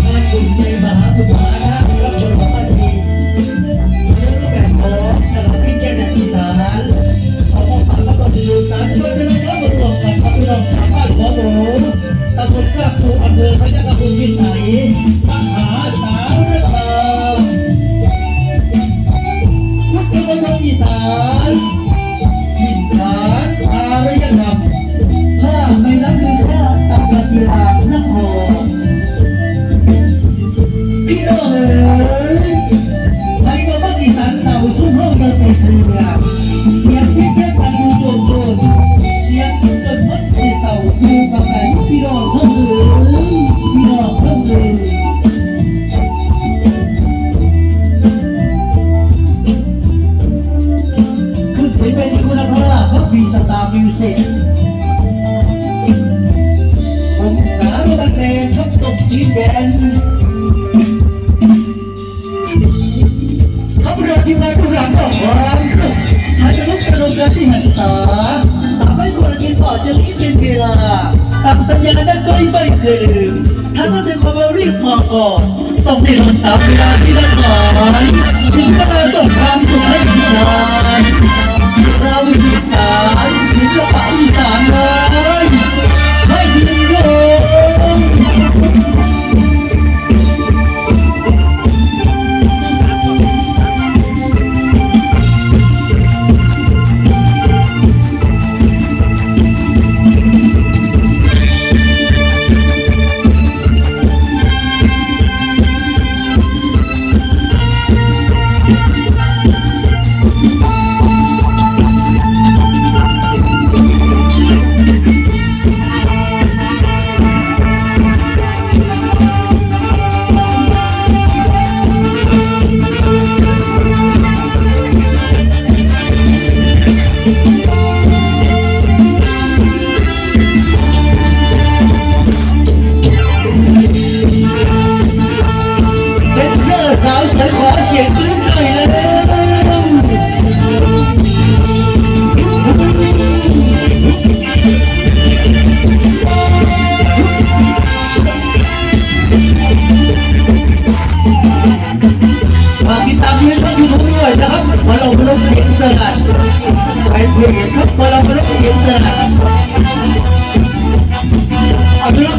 Thank you. มิวสิกผมสารบันเลงทับศพจีนแดนทับเรือที่มาทุกหลังดอกหวานหาจะลุกกระโดดกันที่หันษาสามไม่ควรกินต่อจะนี้เป็นเวลาตามสัญญาได้นก็ไม่เคยลืมทั้งนั้นเดินความเรีบมาก่อนต้องได้ลงตามเวลาที่นัดหมอย చెప్తున్నారు పొలంలో చెప్తున్నారు అందులో